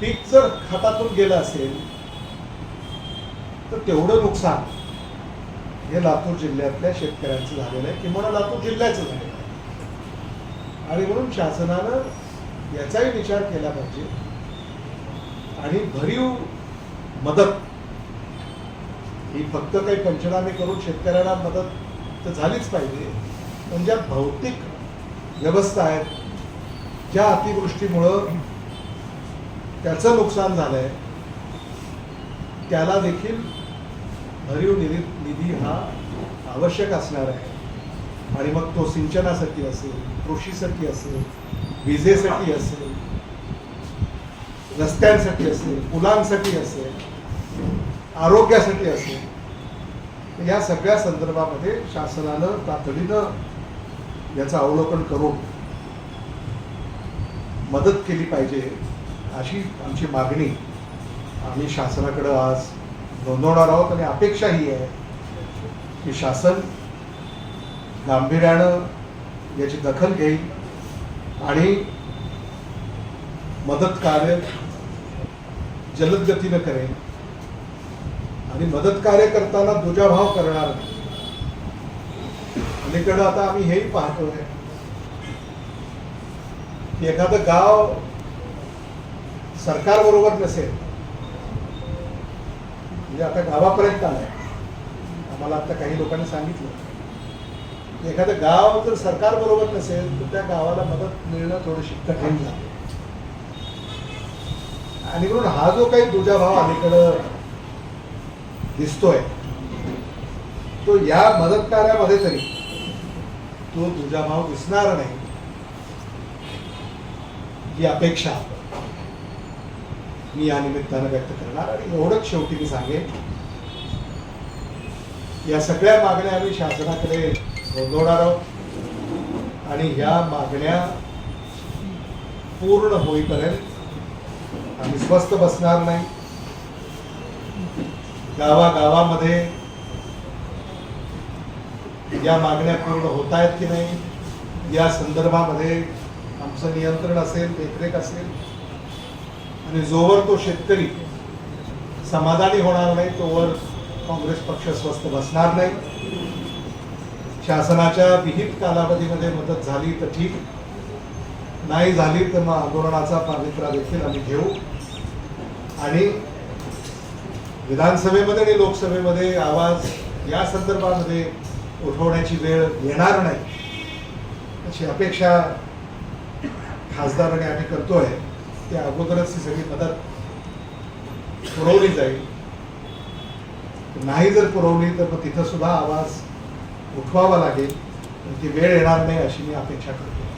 पीक जर खतातून गेलं असेल तर तेवढं नुकसान हे लातूर जिल्ह्यातल्या शेतकऱ्यांचं झालेलं आहे किंवा लातूर जिल्ह्याचं झालेलं आहे. आणि म्हणून शासनानं याचाही विचार केला पाहिजे. आणि भरीव मदत ही फक्त काही पंचनामे करून शेतकऱ्यांना मदत तर झालीच पाहिजे. पण ज्या भौतिक व्यवस्था आहेत ज्या अतिवृष्टीमुळं त्याचं नुकसान झालंय. त्याला देखील भरीव निधी निधी हा आवश्यक असणार आहे. आणि मग तो सिंचनासाठी असेल कृषीसाठी असेल विजेसाठी असेल रस्त्यांसाठी असेल पुलांसाठी असेल आरोग्यासाठी असेल या सगळ्या संदर्भामध्ये शासनानं तातडीनं याचं अवलोकन करून मदत केली पाहिजे. अशी आमची मागणी आम्ही शासनाकडं आज नोंदवणार आहोत आणि अपेक्षा ही आहे की शासन गांभीर्यानं याची दखल घेईल आणि मदत कार्य जलद गतीनं करेल. आणि मदत कार्य करताना दुजाभाव करणार नाही. अलीकडं आता आम्ही हेही पाहतोय की एखादं गाव सरकार बरोबर नसेल. म्हणजे आता गावापर्यंत आलंय. आम्हाला आता काही लोकांनी सांगितलं. एखादं गाव जर सरकार बरोबर नसेल तर त्या गावाला मदत मिळणं थोडीशी कठीण झालं. आणि म्हणून हा जो काही दुजाभाव अलीकडं दिसतोय तो या मदत कार्यामध्ये तरी तो दुजाभाव दिसणार नाही ही अपेक्षा मी या निमित्तानं व्यक्त करणार आणि एवढंच शेवटी मी सांगेन या सगळ्या मागण्या आम्ही शासनाकडे नोंदवणार आहोत आणि ह्या मागण्या पूर्ण होईपर्यंत आम्ही स्वस्थ बसणार नाही. गावागावामध्ये या मागण्या पूर्ण होत आहेत की नाही या संदर्भामध्ये आमचं नियंत्रण असेल देखरेख असेल आणि जोवर तो शेतकरी समाधानी होणार नाही तोवर काँग्रेस पक्ष स्वस्थ बसणार नाही. शासनाच्या विहित कालावधीमध्ये मदत झाली तर ठीक. नाही झाली तर मग आंदोलनाचा पावित्रा देखील आम्ही घेऊ. आणि विधानसभेमध्ये आणि लोकसभेमध्ये आवाज या संदर्भामध्ये उठवण्याची वेळ येणार नाही. अशी अपेक्षा खासदाराने आम्ही करतोय. त्या अगोदरच ही सगळी मदत पुरवली जाईल. नाही जर पुरवली तर मग तिथं सुद्धा आवाज उठवावा लागेल. पण ती वेळ येणार नाही अशी मी अपेक्षा करतो.